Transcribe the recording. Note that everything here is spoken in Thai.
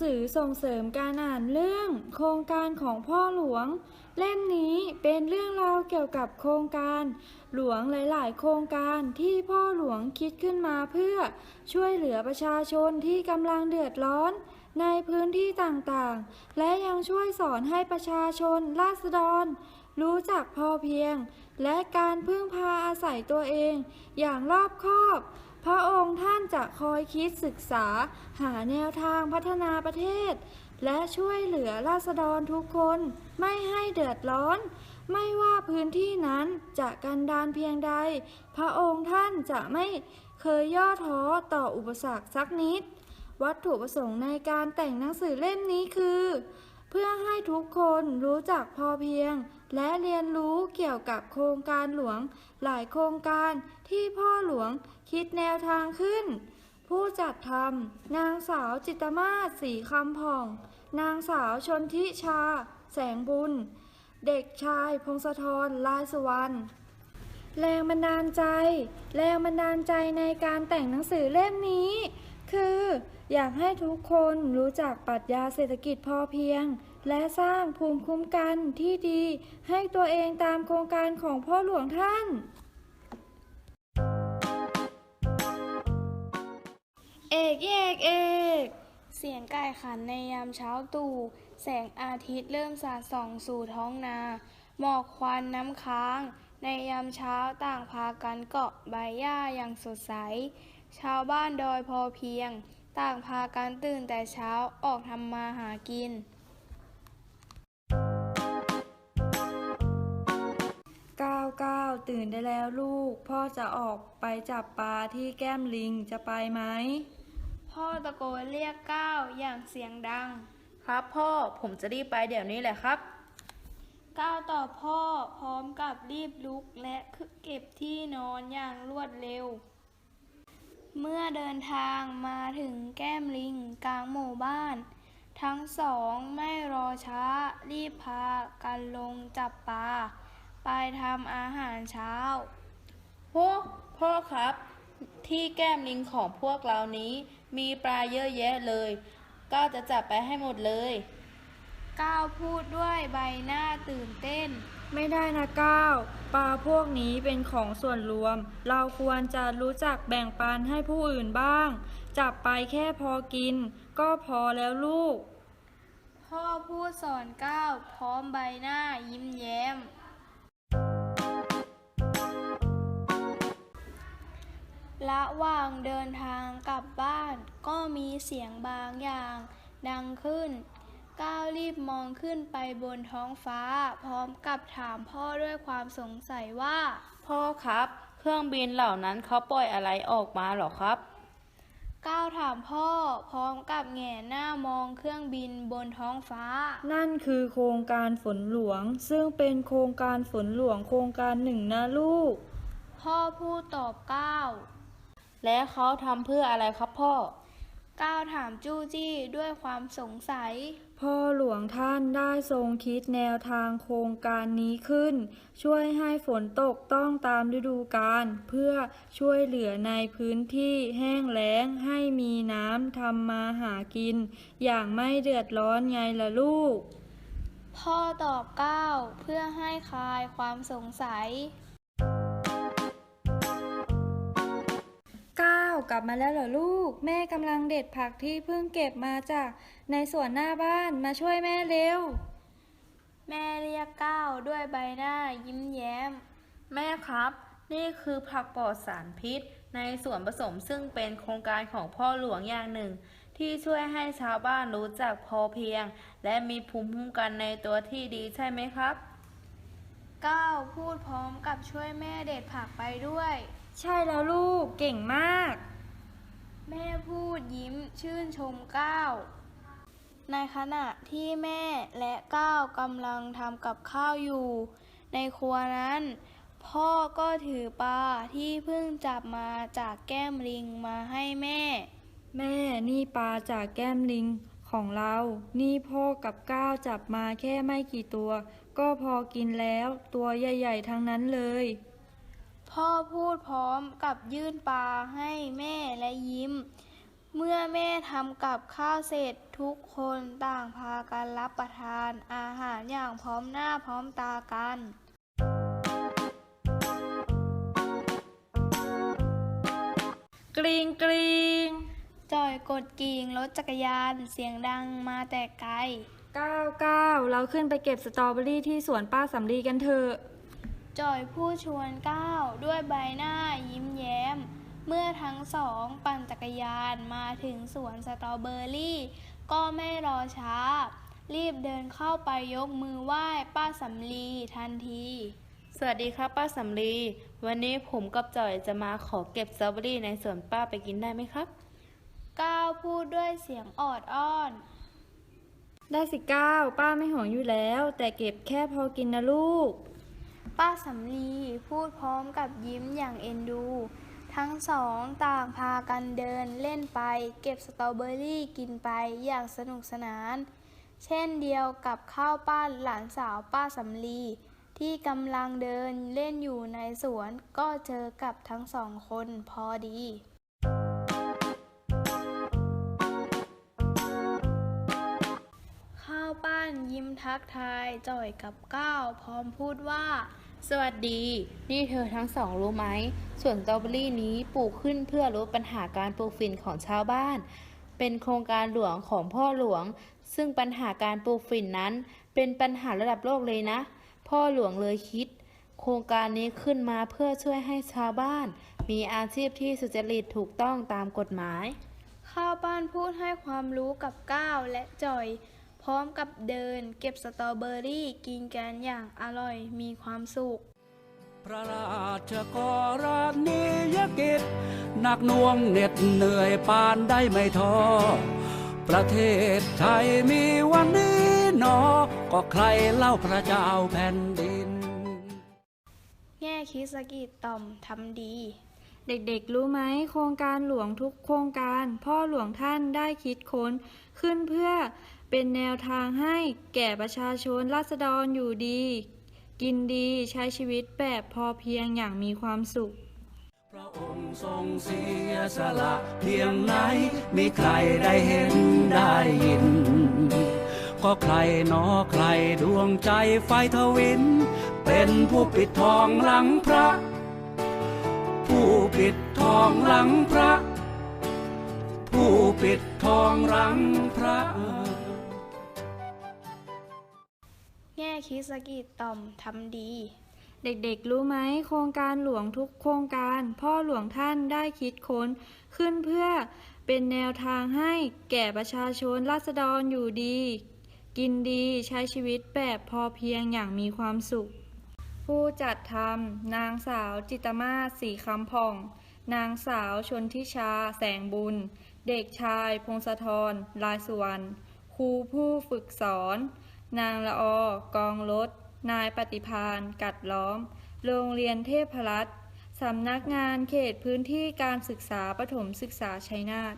สือส่งเสริมการอ่านเรื่อง โครงการของพ่อหลวง เล่มนี้เป็นเรื่องราวเกี่ยวกับโครงการ หลวงหลายๆ โครงการที่พ่อหลวงคิดขึ้นมาเพื่อช่วยเหลือประชาชนที่กำลังเดือดร้อนในพื้นที่ต่างๆ และยังช่วยสอนให้ประชาชนราษฎร รู้จักพอเพียง และการพึ่งพาอาศัยตัวเอง อย่างรอบคอบ พระองค์ท่านจะคอยคิดศึกษาหาแนวทางพัฒนาประเทศ และช่วยเหลือราษฎรทุกคนไม่ให้เดือดร้อน ไม่ว่าพื้นที่นั้นจะกันดานเพียงใด พระองค์ท่านจะไม่เคยย่อท้อต่ออุปสรรคสักนิด วัตถุประสงค์ในการแต่งหนังสือเล่มนี้คือ เพื่อให้ทุกคนรู้จักพอเพียง และเรียนรู้เกี่ยวกับโครงการหลวง หลายโครงการที่พ่อหลวงคิดแนวทางขึ้น ผู้จัดทำนางสาวจิตมาศสีคำผ่อง นางสาวชนทิชา แสงบุญ เด็กชายพงศธรลายสุวรรณแรงบันดาลใจ แรงบันดาลใจในการแต่งหนังสือเล่มนี้ คือ อยากให้ทุกคนรู้จักปรัชญาเศรษฐกิจพอเพียง และสร้างภูมิคุ้มกันที่ดีให้ตัวเองตามโครงการของพ่อหลวงท่าน เอกเอกเอกเสียงไก่ขันในยามเช้าตู่แสงอาทิตย์เริ่มสาดส่องสู่ท้องนา หมอกควันน้ำค้าง ในยามเช้าต่างพากันเกาะใบหญ้าอย่างสดใส ชาวบ้านดอยพอเพียง ต่างพากันตื่นแต่เช้าออกทำมาหากิน แล้วลูก พ่อจะออกไปจับปลาที่แก้มลิงจะไปไหม พ่อตะโกนเรียกก้าวอย่างเสียงดัง ครับพ่อผมจะรีบไปเดี๋ยวนี้แหละครับก้าวตอบพ่อพร้อมกับรีบลุกและเก็บที่นอนอย่างรวดเร็ว เมื่อเดินทางมาถึงแก้มลิงกลางหมู่บ้าน ทั้งสองไม่รอช้ารีบพากันลงจับปลา ไปทำอาหารเช้าพ่อพ่อครับ ที่แก้มลิงของพวกเรานี้ มีปลาเยอะแยะเลย ก็จะจับไปให้หมดเลยก้าวพูดด้วยใบหน้าตื่นเต้น ไม่ได้นะก้าวปลาพวกนี้เป็นของส่วนรวม เราควรจะรู้จักแบ่งปันให้ผู้อื่นบ้าง จับไปแค่พอกิน ก็พอแล้วลูก พ่อพูดสอนก้าวพร้อมใบหน้ายิ้มแย้ม ระหว่างเดินทางกลับบ้านก็มีเสียงบางอย่างดังขึ้น ก้าวรีบมองขึ้นไปบนท้องฟ้า พร้อมกับถามพ่อด้วยความสงสัยว่า พ่อครับ เครื่องบินเหล่านั้นเขาปล่อยอะไรออกมาเหรอครับ ก้าวถามพ่อพร้อมกับแหง่หน้ามองเครื่องบินบนท้องฟ้า นั่นคือโครงการฝนหลวง ซึ่งเป็นโครงการฝนหลวงโครงการหนึ่งนะลูก พ่อพูดตอบก้าว และเขาทำเพื่ออะไรครับพ่อ ก้าวถามจู้จี้ด้วยความสงสัย พ่อหลวงท่านได้ทรงคิดแนวทางโครงการนี้ขึ้น ช่วยให้ฝนตกต้องตามฤดูกาลเพื่อช่วยเหลือในพื้นที่แห้งแล้งให้มีน้ำทำมาหากิน อย่างไม่เดือดร้อนไงล่ะลูก พ่อตอบก้าวเพื่อให้คลายความสงสัย ก้าวกลับมาแล้วเหรอลูก แม่กำลังเด็ดผักที่เพิ่งเก็บมาจากในสวนหน้าบ้านมาช่วยแม่เร็ว แม่เรียกก้าวด้วยใบหน้ายิ้มแย้ม แม่ครับ นี่คือผักปลอดสารพิษ ในส่วนผสมซึ่งเป็นโครงการของพ่อหลวงอย่างหนึ่ง ที่ช่วยให้ชาวบ้านรู้จักพอเพียง และมีภูมิคุ้มกันในตัวที่ดีใช่ไหมครับก้าวพูดพร้อมกับช่วยแม่เด็ดผักไปด้วยใช่แล้วลูกเก่งมาก แม่พูดยิ้มชื่นชมก้าวในขณะที่แม่และก้าวกำลังทำกับข้าวอยู่ ในครัวนั้น พ่อก็ถือปลาที่เพิ่งจับมาจากแก้มลิงมาให้แม่ แม่นี่ปลาจากแก้มลิงของเรา นี่พ่อกับก้าวจับมาแค่ไม่กี่ตัว ก็พอกินแล้ว ตัวใหญ่ ๆ ทั้งนั้นเลย พ่อพูดพร้อมกับยื่นปลาให้แม่และยิ้ม เมื่อแม่ทำกับข้าวเสร็จทุกคนต่างพากันรับประทานอาหารอย่างพร้อมหน้าพร้อมตากันกรีงกรีงจอยกดกิ่งรถจักรยานเสียงดังมาแต่ไกลก้าวก้าวเราขึ้นไปเก็บสตรอเบอรี่ที่สวนป้าสำลีกันเถอะ จอยผู้ชวนก้าวด้วยใบหน้ายิ้มแย้ม เมื่อทั้งสองปั่นจักรยานมาถึงสวนสตรอเบอรี่ ก็ไม่รอช้า รีบเดินเข้าไปยกมือไหว้ป้าสำลีทันที สวัสดีครับป้าสำลี วันนี้ผมกับจ่อยจะมาขอเก็บสตรอเบอรี่ในสวนป้าไปกินได้ไหมครับ ก้าวพูดด้วยเสียงออดอ้อน ได้สิก้าวป้าไม่ห่วงอยู่แล้ว แต่เก็บแค่พอกินนะลูก ป้าสำลีพูดพร้อมกับยิ้มอย่างเอ็นดู ทั้งสองต่างพากันเดินเล่นไป เก็บสตรอเบอรี่กินไปอย่างสนุกสนาน เช่นเดียวกับข้าวป้านหลานสาวป้าสำลีที่กำลังเดินเล่นอยู่ในสวนก็เจอกับทั้งสองคนพอดีข้าวป้านยิ้มทักทายจ่อยกับก้าวพร้อมพูดว่า สวัสดี นี่เธอทั้งสองรู้ไหมสวนสตรอเบอรี่นี้ปลูกขึ้นเพื่อลดปัญหาการปลูกฝิ่นของชาวบ้าน เป็นโครงการหลวงของพ่อหลวง ซึ่งปัญหาการปลูกฝิ่นนั้น เป็นปัญหาระดับโลกเลยนะ พ่อหลวงเลยคิด โครงการนี้ขึ้นมาเพื่อช่วยให้ชาวบ้าน มีอาชีพที่สุจริตถูกต้องตามกฎหมาย ข้าวป้านพูดให้ความรู้กับก้าวและจ่อย พร้อมกับเดินเก็บสตรอเบอรี่กินกันอย่างอร่อยมีความสุข พระราชกรณียกิจหนักหน่วงเหน็ดเหนื่อยปานได้ไม่ท้อ ประเทศไทยมีวันนี้หนอ ก็ใครเล่าพระเจ้าแผ่นดิน แง่คิดสกิดต่อมทำดีเด็กๆ รู้ไหมโครงการหลวงทุกโครงการ พ่อหลวงท่านได้คิดค้นขึ้นเพื่อ เป็นแนวทางให้แก่ประชาชนราษฎรอยู่ดี กินดีใช้ชีวิตแบบพอเพียงอย่างมีความสุข พระองค์ทรงเสียสละเพียงไหนมีใครได้เห็นได้ยิน ก็ใครนอใครดวงใจไฟทวิน เป็นผู้ปิดทองหลังพระ ผู้ปิดทองหลังพระ ผู้ปิดทองหลังพระ คิดสกิต่อมทำดี เด็กๆ รู้ไหมโครงการหลวงทุกโครงการ พ่อหลวงท่านได้คิดค้น ขึ้นเพื่อเป็นแนวทางให้แก่ประชาชนราษฎรอยู่ดี กินดีใช้ชีวิตแบบพอเพียงอย่างมีความสุข ผู้จัดทำนางสาวจิตมาศสีคำผ่อง นางสาวชนทิชา แสงบุญ เด็กชาย พงศธรลายสุวรรณครูผู้ฝึกสอน นางละออกองรถนายปฏิพานกัดล้อม โรงเรียนเทพรัตน์สำนักงานเขตพื้นที่การศึกษาประถมศึกษาชัยนาท